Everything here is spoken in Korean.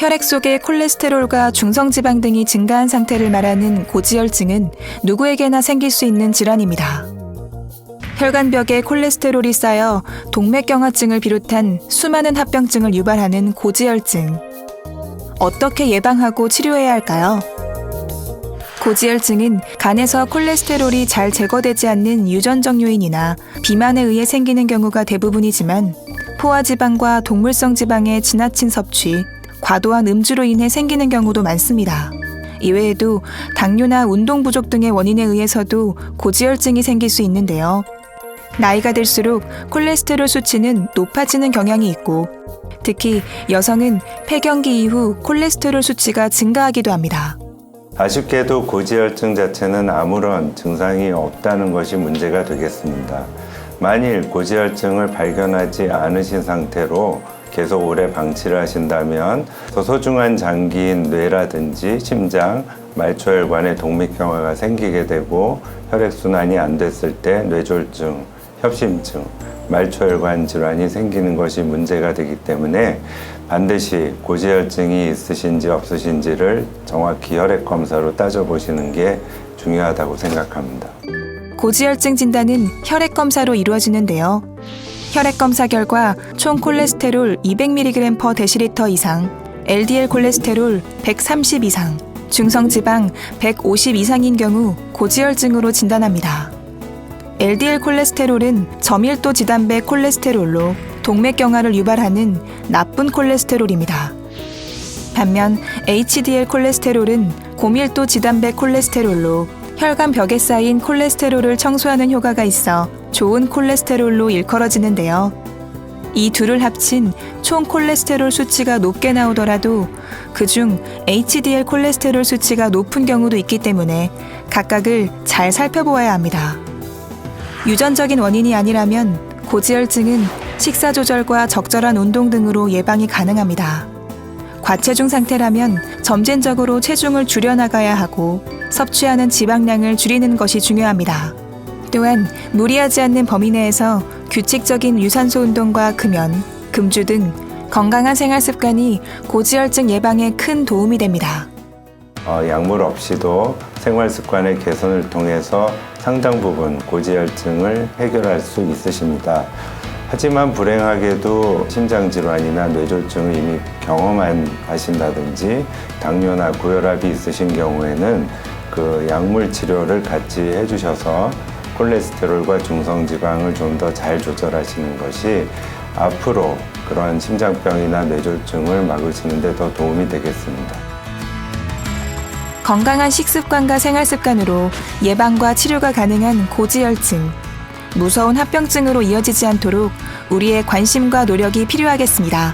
혈액 속의 콜레스테롤과 중성지방 등이 증가한 상태를 말하는 고지혈증은 누구에게나 생길 수 있는 질환입니다. 혈관벽에 콜레스테롤이 쌓여 동맥경화증을 비롯한 수많은 합병증을 유발하는 고지혈증. 어떻게 예방하고 치료해야 할까요? 고지혈증은 간에서 콜레스테롤이 잘 제거되지 않는 유전적 요인이나 비만에 의해 생기는 경우가 대부분이지만 포화지방과 동물성 지방의 지나친 섭취, 과도한 음주로 인해 생기는 경우도 많습니다. 이외에도 당뇨나 운동 부족 등의 원인에 의해서도 고지혈증이 생길 수 있는데요. 나이가 들수록 콜레스테롤 수치는 높아지는 경향이 있고 특히 여성은 폐경기 이후 콜레스테롤 수치가 증가하기도 합니다. 아쉽게도 고지혈증 자체는 아무런 증상이 없다는 것이 문제가 되겠습니다. 만일 고지혈증을 발견하지 않으신 상태로 계속 오래 방치를 하신다면 더 소중한 장기인 뇌라든지 심장, 말초혈관에 동맥경화가 생기게 되고 혈액순환이 안 됐을 때 뇌졸중, 협심증, 말초혈관 질환이 생기는 것이 문제가 되기 때문에 반드시 고지혈증이 있으신지 없으신지를 정확히 혈액 검사로 따져보시는 게 중요하다고 생각합니다. 고지혈증 진단은 혈액 검사로 이루어지는데요. 혈액 검사 결과 총 콜레스테롤 200mg per 데시리터 이상, LDL 콜레스테롤 130 이상, 중성 지방 150 이상인 경우 고지혈증으로 진단합니다. LDL 콜레스테롤은 저밀도 지단백 콜레스테롤로 동맥경화를 유발하는 나쁜 콜레스테롤입니다. 반면 HDL 콜레스테롤은 고밀도 지단백 콜레스테롤로 혈관 벽에 쌓인 콜레스테롤을 청소하는 효과가 있어 좋은 콜레스테롤로 일컬어지는데요. 이 둘을 합친 총 콜레스테롤 수치가 높게 나오더라도 그중 HDL 콜레스테롤 수치가 높은 경우도 있기 때문에 각각을 잘 살펴보아야 합니다. 유전적인 원인이 아니라면 고지혈증은 식사 조절과 적절한 운동 등으로 예방이 가능합니다. 과체중 상태라면 점진적으로 체중을 줄여나가야 하고 섭취하는 지방량을 줄이는 것이 중요합니다. 또한 무리하지 않는 범위 내에서 규칙적인 유산소 운동과 금연, 금주 등 건강한 생활 습관이 고지혈증 예방에 큰 도움이 됩니다. 어, 약물 없이도 생활 습관의 개선을 통해서 상당 부분 고지혈증을 해결할 수 있으십니다. 하지만 불행하게도 심장질환이나 뇌졸중을 이미 경험한 하신다든지 당뇨나 고혈압이 있으신 경우에는 그 약물 치료를 같이 해주셔서 콜레스테롤과 중성지방을 좀 더 잘 조절하시는 것이 앞으로 그러한 심장병이나 뇌졸중을 막으시는 데 더 도움이 되겠습니다. 건강한 식습관과 생활 습관으로 예방과 치료가 가능한 고지혈증. 무서운 합병증으로 이어지지 않도록 우리의 관심과 노력이 필요하겠습니다.